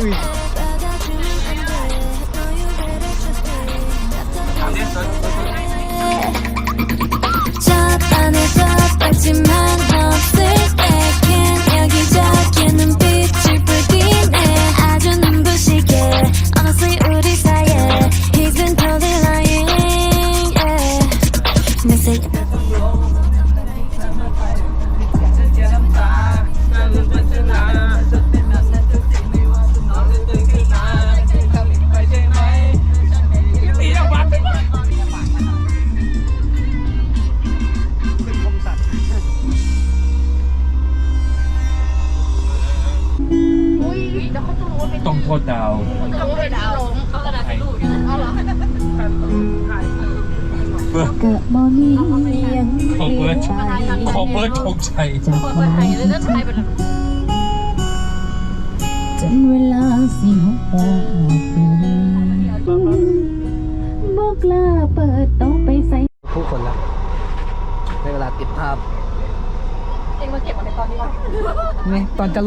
Uy. ร์ดธงชัยจนเวลาสิหกโมงปีบอกล้าเปิดโต๊ะไปใส่ผู้คนแล้วในเวลาติดภาพเองมาเก็บมาในตอนนี้วะนี่ตอนจะ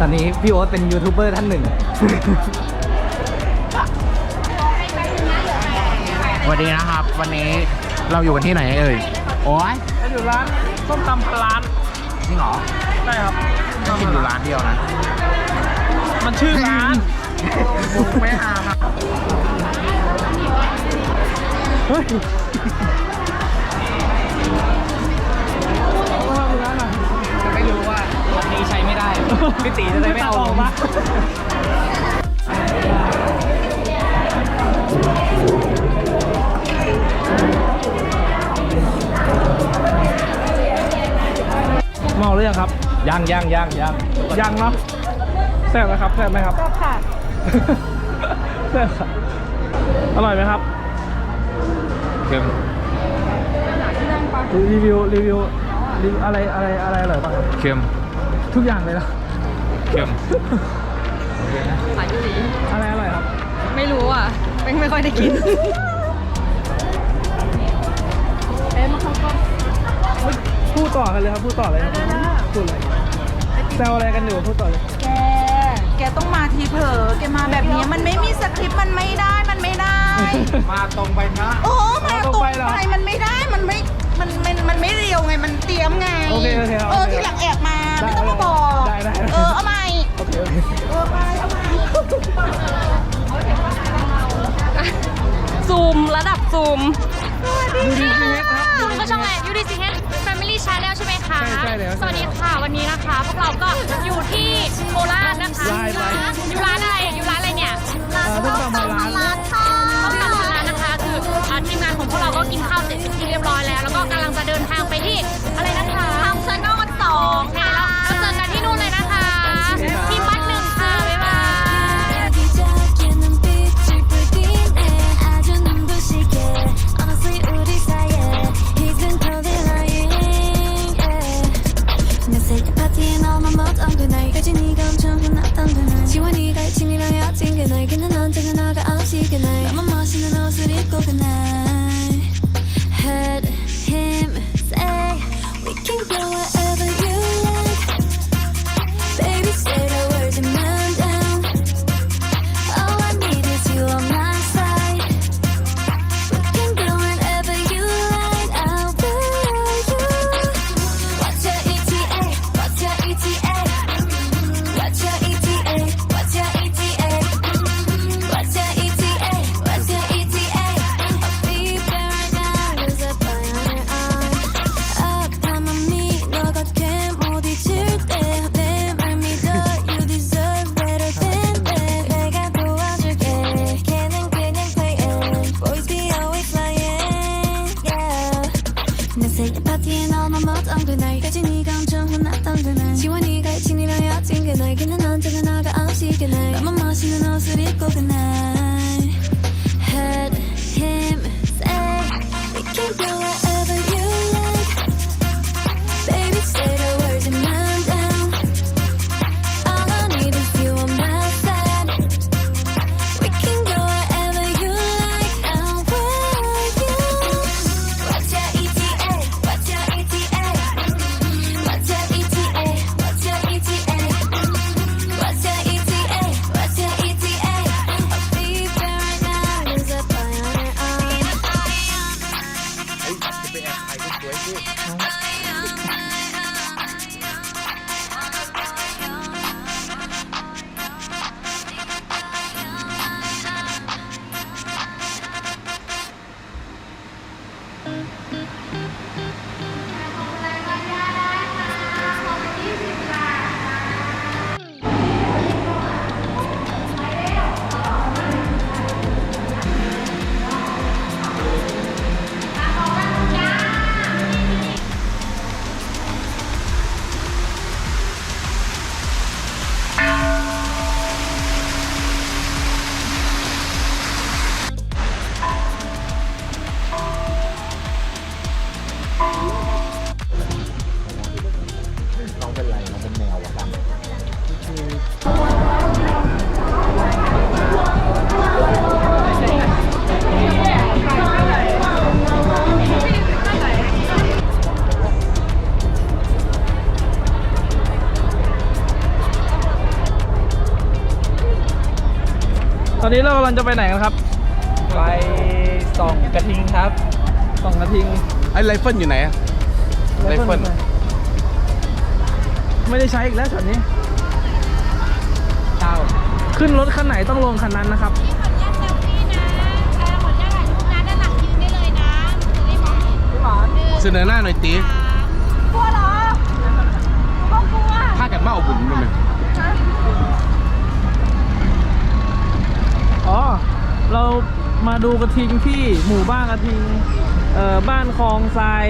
ตอนนี้พี่โอ๊ตเป็นยูทูบเบอร์ท่านหนึ่ง สวัสดีนะครับ วันนี้เราอยู่กันที่ไหนเอ่ย โอ้ยอยู่ร้านส้มตำพันล้านจริงเหรอใช่ครับต้องกินอยู่ร้านเดียวนะ มันชื่อร้านไม่หาครับเฮ้ย ไม่ได้ พี่ตีจะได้ไม่เอาลงปะเมาหรือยังครับ ยังยังยังยังยังเนาะแซ่บไหมครับแซ่บไหมครับก็ค่ะแซ่บครับอร่อยไหมครับเค็มรีวิวรีวิวรีวิวอะไรอะไรอะไรอร่อยบ้างครับเค็ม ทุกอย่างเลยนะเค็มสายยูรีอะไรอร่อยครับ ไม่รู้อะไม่ไม่ค่อยได้กิน เอ๊ะมาเข้ากล้องพูดต่อกันเลยครับพูดต่อเลยครับพูดเลยแซวอะไรกันอยู่พูดต่อเลยแก แกต้องมาทีเผลอแกมาแบบนี้มันไม่มีสคริปต์มันไม่ได้มันไม่ได้ มาตรงไปนะโอ้มาตรงไปมันไม่ได้มันไม่มันมันมันไม่เรียวไงมันเตรียมไงโอเคโอเคเออทีหลังแอบมา ไม่ต้องมาบอก ได้ได้ได้ เออ เอาใหม่ โอเคโอเคเออไปเอาใหม่ซูมระดับซูมดูดีซีเฮดครับคุณก็ช่องอะไร UDCH Family Channel ใช่ไหมคะใช่ใช่แล้วสวัสดีค่ะ วันนี้นะคะ พวกเราก็อยู่ที่โคราชนะคะไลน์ไลน์อยู่ร้านอะไร อยู่ร้านอะไรเนี่ยอ่าต้องตามมาร้านร้านค่ะต้องตามมาร้านนะคะ คืออ่าทีมงานของพวกเราก็กินข้าวเสร็จที่เรียบร้อยแล้ว แล้วก็กำลังจะเดินทางไปที่อะไรนะคะทำเซนอลสองค่ะ 같은 냄새 파티에 너만 멋던 그날 까지 네가 엄청 혼났던 그날 지원이가 친이라야 찐 그날 걔는 언제나 나가 없이 그날 너만 멋있는 옷을 입고 그날 Heard him say We can do it ตอนนี้เรากำลังจะไปไหนกันครับ ไปส่องกระทิงครับสองนาทีไอ้ไรเฟิลอยู่ไหนอะไรเฟิลไม่ได้ใช้อีกแล้วช็อตนี้เต้าขึ้นรถคันไหนต้องลงคันนั้นนะครับเสนอหน้าหน่อยตีกลัวเหรอกลัวถ้ากันมาเอาบุญด้วยไหม อ๋อ เรามาดูกระทิงที่หมู่บ้านกระทิง เอ่อ บ้านคลองทราย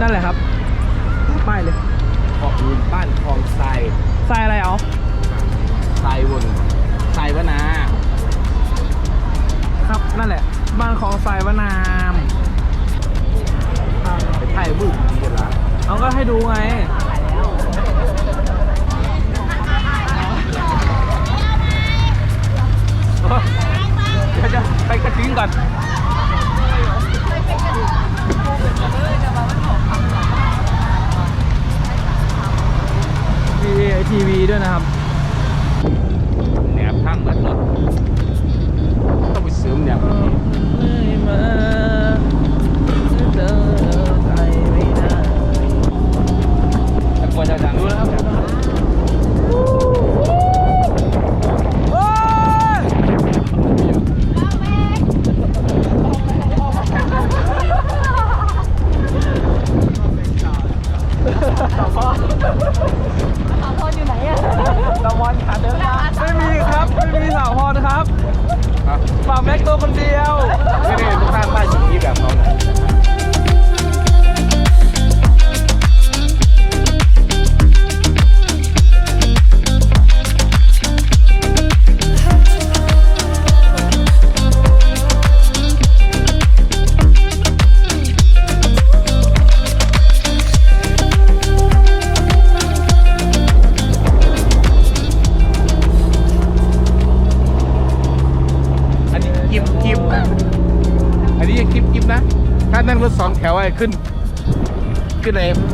นั่นแหละครับ ป้ายเลย ขอบคุณบ้านคลองทรายทรายอะไรเอาทรายวนทรายวนาครับ นั่นแหละ บ้านคลองทรายวานาม ไปถ่ายรูปดีกันละเอาก็ให้ดูไง ไปกระทิ้งก่อนมีทีวีด้วยนะครับแหนบข้างรถรถองไป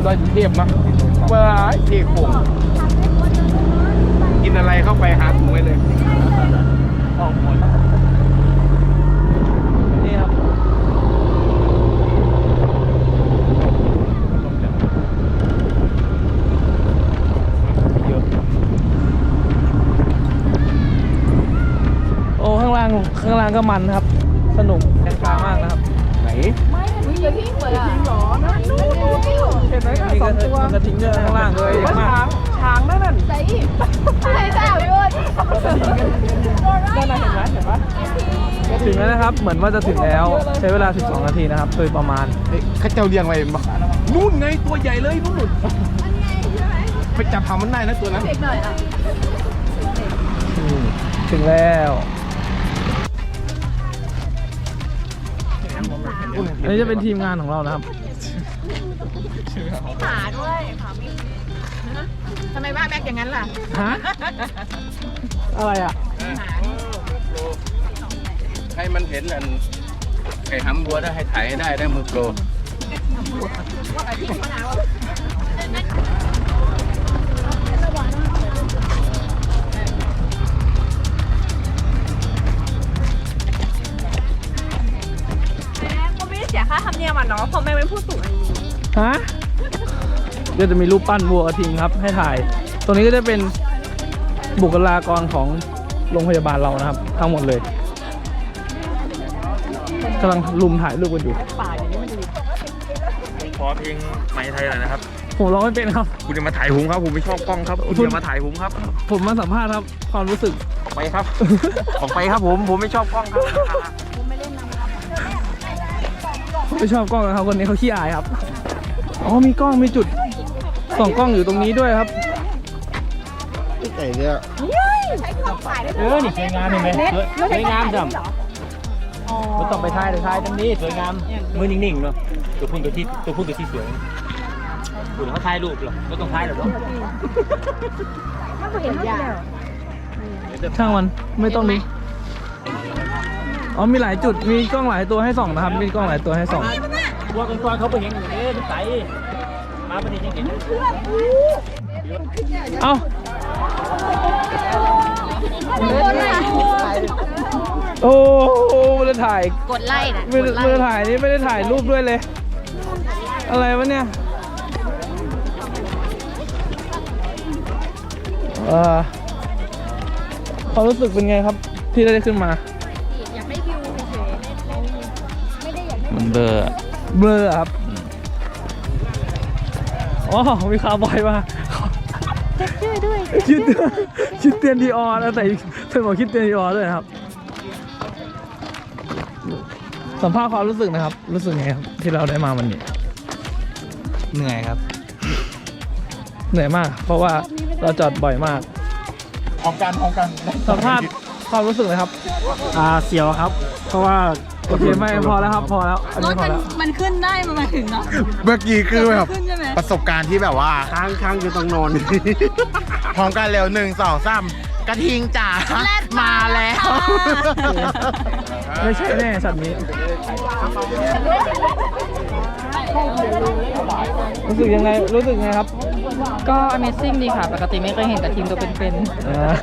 เลยดอยเทียบเนาะว้ายเทโค้งกินอะไรเข้าไปหาถุงไว้เลยออกหมดนี่ครับเยโอ้ข้างล่างข้างล่างก็มันครับ สนุก สองตัวมันกระทิงเยอะข้างล่างเลยมากช้างนั่นน่ะถึงแล้วนะครับ เหมือนว่าจะถึงแล้ว ใช้เวลา 12 นาทีนะครับ โดยประมาณเฮ้ยเข้าเจ้าเลี้ยงไว้เห็นปะนู่นไงตัวใหญ่เลยนู่นไปจับหามันได้นะตัวนั้นเด็กหน่อยอะถึงแล้วอันนี้จะเป็นทีมงานของเรานะครับ ขาด้วยขามีทำไมว่าแม็กอย่างนั้นล่ะฮะอะไรอะให้มันเห็นอันไก่หำบัวได้ให้ถ่ายให้ได้ได้มือโปรแม่ก็ไม่ได้เสียค่าธรรมเนียมอะเนาะเพราะแม่เป็นผู้สูงอายุฮะ ก็จะมีรูปปั้นวัวกระทิงครับให้ถ่าย ตรงนี้ก็จะเป็นบุคลากรของโรงพยาบาลเรานะครับ ทั้งหมดเลยกำลังลุมถ่ายรูปกันอยู่ขอเพลงไหมไทยหน่อยนะครับ ผมร้องไม่เป็นครับ คุณจะมาถ่ายผมครับผมไม่ชอบกล้องครับคุณคุณจะมาถ่ายผมครับ ผมมาสัมภาษณ์ครับความรู้สึกออกไปครับ ออกไปครับผมผมไม่ชอบกล้องครับไม่ชอบกล้องนะครับคนนี้เขาขี้อายครับอ๋อมีกล้องมีจุด ส่องกล้องอยู่ตรงนี้ด้วยครับไก่เนี่ยเออนี่สวยงามเห็นไหมสวยงามจังมันต้องไปถ่ายเลยถ่ายตรงนี้สวยงามมือนิ่งๆเนาะตัวพุ่นตัวที่ตัวพุ่นตัวที่สวยคุณเขาถ่ายรูปเหรอก็ต้องถ่ายเหรอเนาะช่างมันไม่ต้องนี้อ๋อมีหลายจุดมีกล้องหลายตัวให้ส่องนะครับมีกล้องหลายตัวให้ส่องบัวกันก่อนเขาไปเห็นอยู่เอ๊ะมันใสมาประ เด็นยังเห็นเอ้าโอ้โหไม่ได้ถ่ายกดไล่นะไม่ได้ไม่ได้ถ่ายนี่ไม่ได้ถ่ายรูปด้วยเลย อะไรวะเนี่ยเออความรู้สึกเป็นไงครับ ที่ได้ขึ้นมามันเบอร์เบลอครับ อ๋อ มีคาร์บอยมาชื่อด้วยชื่อชื่อเตียนดีออแล้วแต่ใส่หมวกคิดเตียนดีออด้วยนะครับ สัมภาษณ์ความรู้สึกนะครับ รู้สึกไงครับ ที่เราได้มาวันนี้ เหนื่อยครับ เหนื่อยมาก เพราะว่าเราจอดบ่อยมากของกันของกันสัมภาษณ์ความรู้สึกเลยครับ อ่าเสียวครับ เพราะว่า โอเคไม่พอแล้วครับพอแล้วอันรนี้ถพอมันแล้วมันขึ้นได้มันมาถึงเนาะเมื่อกี้คือแบบขึ้นใช่ไหมประสบการณ์ที่แบบว่า ค้างค้างอยู่ตรงนอน พร้อมกันเร็วหนึ่งสองสามกระทิงจ๋ามาแล้ว ไม่ใช่แน่สัตว์นี้รู้สึกยังไงรู้สึกไงครับก็ Amazing ดีค่ะ ปกติไม่เคยเห็นแต่ทีมตัวเป็นอ่า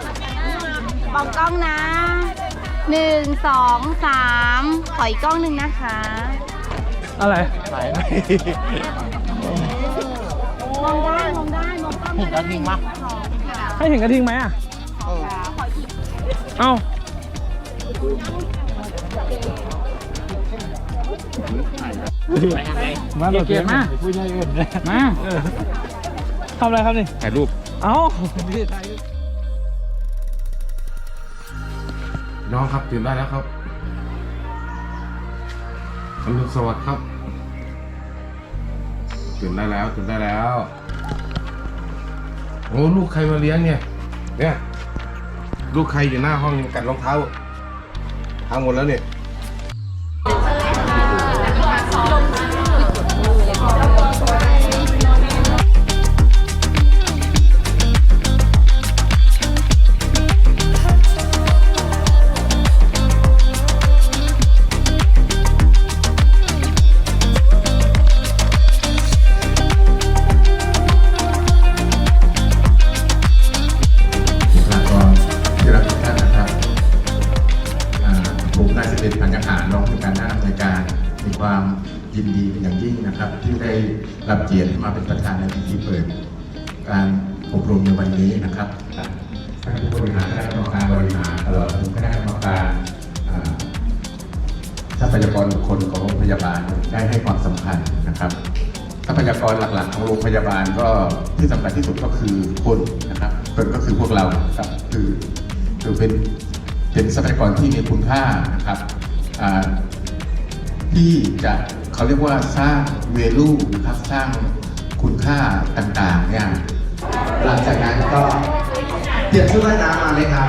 มองกล้องนะ หนึ่งสองสามขออีกกล้องหนึ่งนะคะ อะไรมองได้ มองได้ มองกล้องเห็นกระทิงมั้ยให้เห็นกระทิงไหมอะเอ้ามาเกียรมาผู้ใหญ่อื่นมาทำอะไรครับนี่ถ่ายรูป เอ้า น้องครับตื่นได้แล้วครับอรุณสวัสดิ์ครับตื่นได้แล้วตื่นได้แล้ว โอ้ลูกใครมาเลี้ยงเนี่ย เนี่ย ลูกใครอยู่หน้าห้องกัดรองเท้าทำหมดแล้วเนี่ย เป็นอย่างยิ่งนะครับ ที่ได้รับเกียรติให้มาเป็นประธานในพิธีเปิด การอบรมในวันนี้นะครับท่านผู้บริหารคณะกรรมการบริหารตลอดถึงคณะกรรมการอ่าทรัพยากรบุคคลของโรงพยาบาลได้ให้ความสำคัญนะครับทรัพยากรหลักๆของโรงพยาบาลก็ที่สำคัญที่สุดก็คือคนนะครับคนก็คือพวกเราครับคือคือเป็นเป็นทรัพยากรที่มีคุณค่านะครับอ่าที่จะ เขาเรียกว่าสร้างเวลูนะครับสร้างคุณค่าต่างๆเนี่ยหลังจากนั้นก็เตรียมชุดว่ายน้ำมาเลยครับ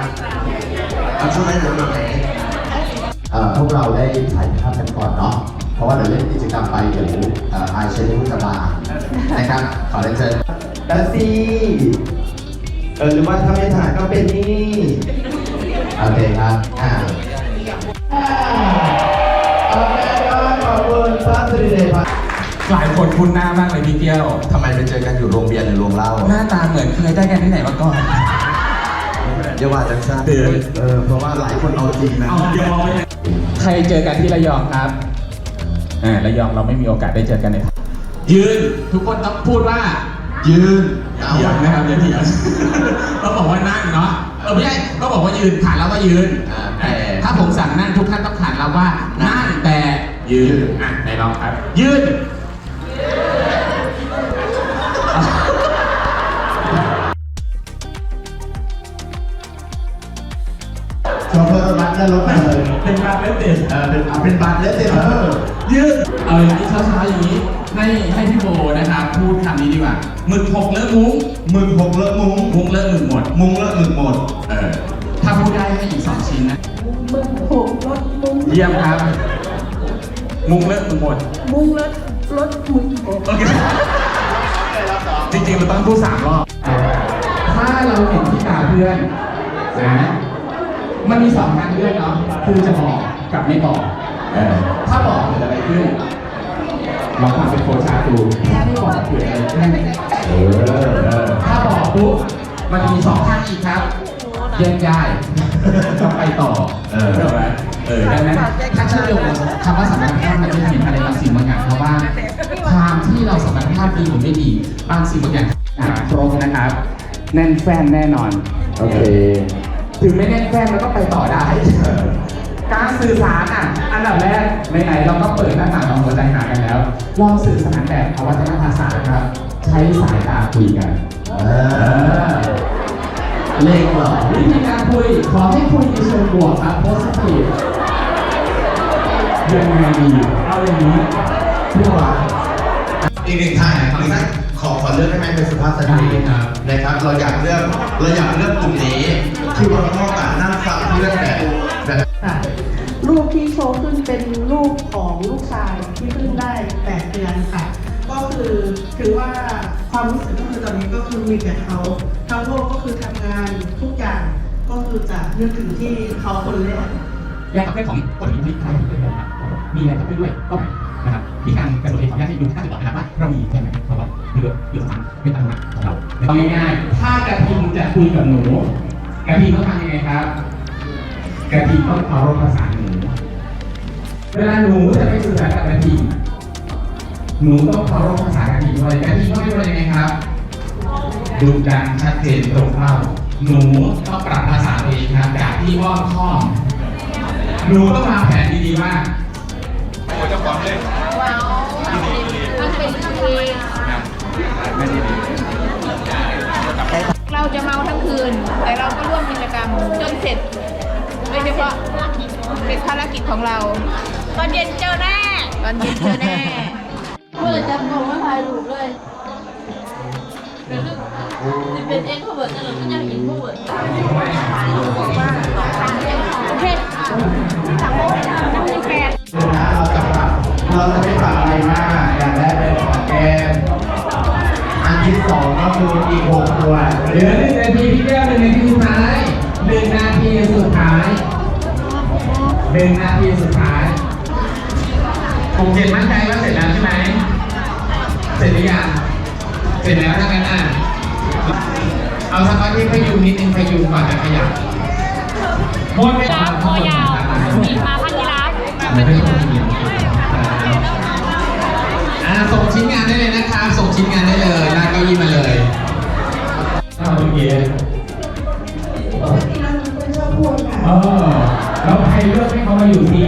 เอาช่วงนั้นเดี๋ยวมาไหนเอ่อพวกเราได้ถ่ายภาพกันก่อนเนาะเพราะว่าเดี๋ยวเล่นกิจกรรมไปเดี๋ยวเอ่ออายเชนพุทธบาลนะครับ ขอเรียนเชิญดัซซี่เออหรือว่าถ้าไม่ถ่ายก็เป็นนี่โอเคครับอ่า หลายคนคุ้นหน้ามากเลยพี่เกี้ยว ทำไมไปเจอกันอยู่โรงเบียร์หรือโรงเหล้าหน้าตาเหมือนเคยได้กันที่ไหนมาก่อนเดี๋ยวว่าจังซ่าเออเพราะว่าหลายคนเอาจริงนะใครเจอกันที่ระยองครับอ่าระยองเราไม่มีโอกาสได้เจอกันเลยยืนทุกคนต้องพูดว่า ยืนเถียงนะครับอย่าเถียงต้องบอกว่านั่งเนาะเออไม่ใช่ก็บอกว่ายืนขานแล้วว่ายืนอ่าแต่ถ้าผมสั่งนั่งทุกท่านต้องขานแล้วว่านั่งแต่ ยืนอะไหนลองครับ ยืนโชเฟอร์รัดแล้วรถมาเลยเป็นการเล่นเตะเออเป็นเอาเป็นบัตรเล่นเต็มเออยืดเอาอย่างนี้ช้าๆอย่างนี้ให้ให้พี่โบนะครับพูดคำนี้ดีกว่าหมึกหกเลอะมุ้งมึงหกเลอะมุ้งมุ้งเลอะหมึกหมด มุ้งเลอะหมึกหมด เออถ้าพูดได้ให้อีกสองชิ้นนะ มึกหกรถมุ้ง เยี่ยมครับ มุ้งเลอะหมึกหมดมุ้งเลอะรถมุ้งโอเคจริงๆเราต้องพูดสามรอบ ถ้าเราเห็นที่ตาเพื่อนนะมันมีสองทางเลือกเนาะคือจะบอกกับไม่บอกเออถ้าบอกเกิดอะไรขึ้นลองทำเป็นโฟชาร์ตดูถ้าไม่บอกเกิดอะไรขึ้นเออถ้าบอกปุ๊บมันจะมีสองทางอีกครับแยกย้ายต้องไปต่อเออใช่ไหม เออ ดังนั้นถ้าเชื่อมโยงคำว่าสัมพันธภาพมันจะเห็นอะไรบางสิ่งบางอย่างเพราะว่าความที่เราสัมพันธภาพดีหรือไม่ดีบางสิ่งบางอย่างอะตรงนะครับ แน่นแฟนแน่นอน โอเค ถึงไม่แน่นแฟนเราก็ไปต่อได้ การสื่อสารอะ อันดับแรกไหนๆเราก็เปิดหน้าต่างของหัวใจหากันแล้วลองสื่อสารแบบอวัจนภาษาครับ ใช้สายตาคุยกันเออเลขเหรอวิธีการคุยขอให้คุยในเชิงบวกครับ positive ยังไงดีเอาอย่างนี้พี่หวานอีกหนึ่งท่านหนึ่งท่านขอขอเลือกได้ไหมเป็นสุภาพสตรีนะครับ เราอยากเลือกเราอยากเลือกกลุ่มนี้คือเราต้องการนั่งฟังเรื่องแต่แบบรูปที่โชว์ขึ้นเป็นรูปของลูกชายที่เพิ่งได้8เดือนค่ะ ก็คือถือว่าความรู้สึกก็คือตอนนี้ก็คือมีแต่เขาทั้งโลกก็คือทำงานทุกอย่างก็คือจะนึกถึงที่เขาคนแรกแยากประเภทของกฎห มีอะไรจะด้วยก็นะครับที่การกระทรวงเองขออนุญาตให้ดูค่าติดต่อนะครับว่าเรามีใช่ไหมเพราะว่าเหลือเหลือสามเป็นตามหลักของเราเอาง่ายๆถ้ากระทิงจะคุยกับหนูกระทิงต้องทำยังไงครับกระทิงต้องเคารพภาษาหนูเวลาหนูจะไปสื่อสารกับกระทิงหนูต้องเคารพภาษากระทิงด้วยกระทิงต้องเป็นยังไงครับดุดันชัดเจนตรงเข้าหนูต้องปรับภาษาตัวเองครับจากที่อ้อมค้อมหนูต้องวางแผนดีๆว่า เราจะเมาทั้งคืน แต่เราก็ร่วมกิจกรรมจนเสร็จโดยเฉพาะเป็นภารกิจของเรา ตอนเย็นเจอแน่ ตอนเย็นเจอแน่เมื่อจำลงไม่ถ่ายรูปเลยจะเป็นเอ็กโทรเวิร์ดแต่เราก็ยังอินโทรเวิร์ดโอเคเรา อีกหกตัวเหลือหนึ่งนาทีพี่แก้วหนึ่งนาทีสุดท้ายหนึ่งนาทีสุดท้ายหนึ่งนาทีสุดท้ายผมเจ็ดมั่นใจว่าเสร็จแล้วใช่ไหมเสร็จหรือยังเสร็จแล้วถ้างั้นอะเอาสักที่พยุงนิดนึงพยุงก่อนจะขยับหมดเวลาตัวยาวมีมาพันยีราฟไม่ได้ต้องเขียนอ่าส่งชิ้นงานได้เลยนะครับ ส่งชิ้นงานได้เลยลากเก้าอี้มาเลย อ้าวโอเคเออ แล้วใครเลือกให้เขามาอยู่ที